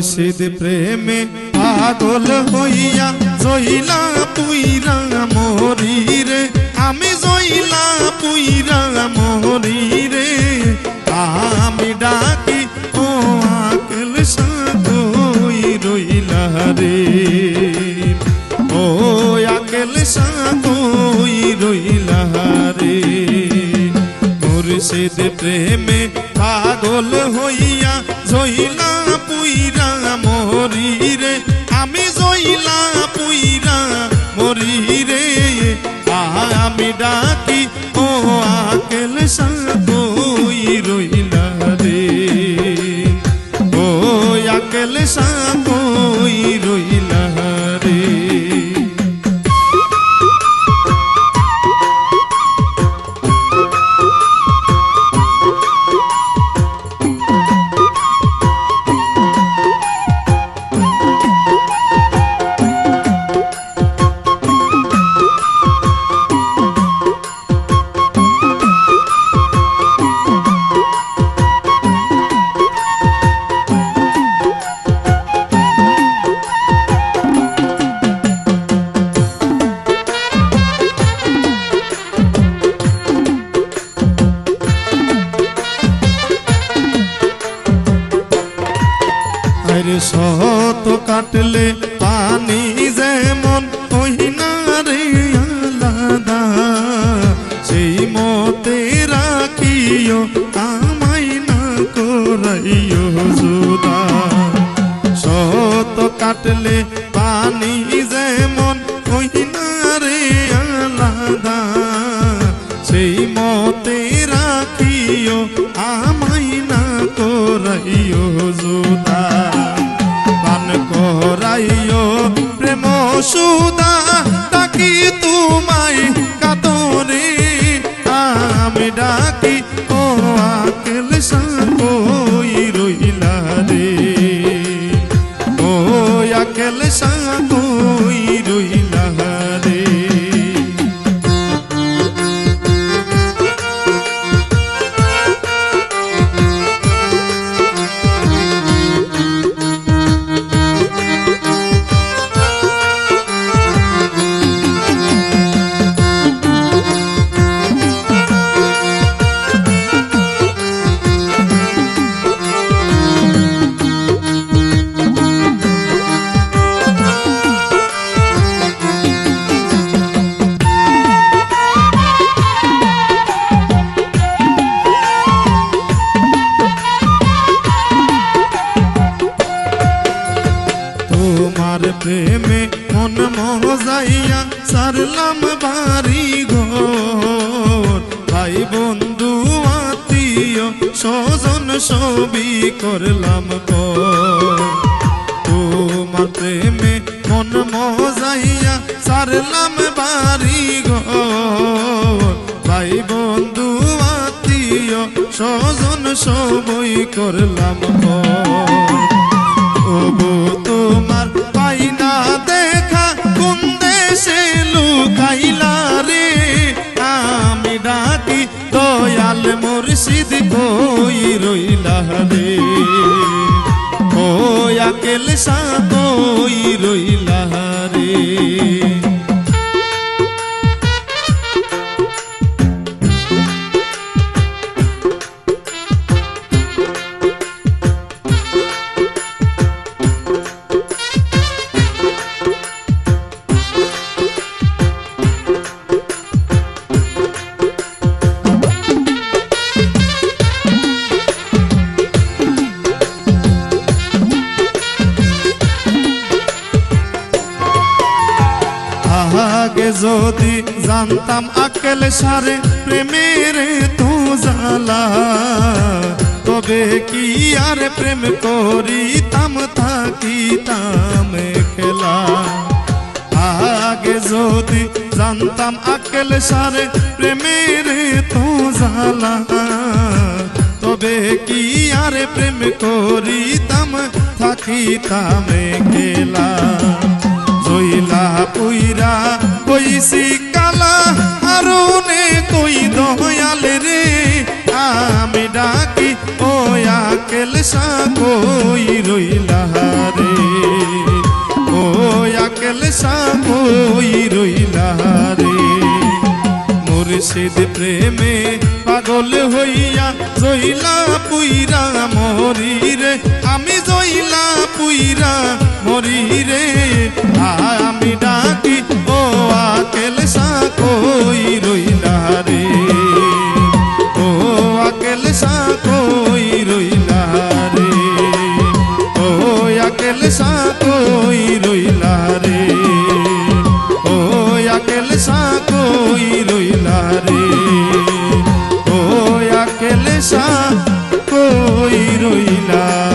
মুর্শিদ প্রেমে পাগল হইয়া জইলা পুইরা মরি রে আমি জইলা পুইরা মরি রে আমি ডাকি, ও আকেল সাগই রইলা রে। ও আকেল সাগই রইলা রে। মুর্শিদ প্রেমে পাগল হইয়া জইলা জইলা পুইরা মরি রে আমি ডাকি ও আকেল আরে শত কাটলে পানি যেমন ওই না রে আলাদা। সেই মতে রাখিও আমায় না করাইও জুদা শত কাটলে পানি যেমন ওই আলাদা। সেই মতে রাখিও আমায় না করাইও জুদা সুদা ডাকি তোমায় কাতরে। আমি ডাকি ও আকেল সাকই রইলা রে। ও আকেল সাকই তোমার প্রেমে মন মজাইয়া সারলাম বাড়ি ঘর। ভাই বন্ধু, আত্মীয় স্বজন সবই করলাম কর তোমার প্রেমে মন মজাইয়া সারলাম বাড়ি ঘর। ভাই বন্ধু, আত্মীয় স্বজন সবই করলাম কর লুকাইলা রে, আমি ডাকি দয়াল মুর্শিদ কই রইলা রে? ও আকেল সা কই রইলা রে? যদি জানতাম আকেল সারে প্রেমের তো জালা তবে কি আর প্রেম করিতাম, থাকিতাম খেলা। আগে যদি জানতাম আকেল সারে প্রেমের তো জালা তবে কি আর প্রেম করিতাম, থাকিতাম খেলা। জইলা পুইরা কইছি, কালা আরুনে তুই দয়াল রে, আমি ডাকি ও আকেল কই রইলা রে। কেল আকেল কই রইলা রে। মুর্শিদ প্রেমে পাগল হইয়া জইলা পুইরা মরি রে, আমি জইলা পুইরা মরি রে। রে। ও আকেল সা কই রইলা?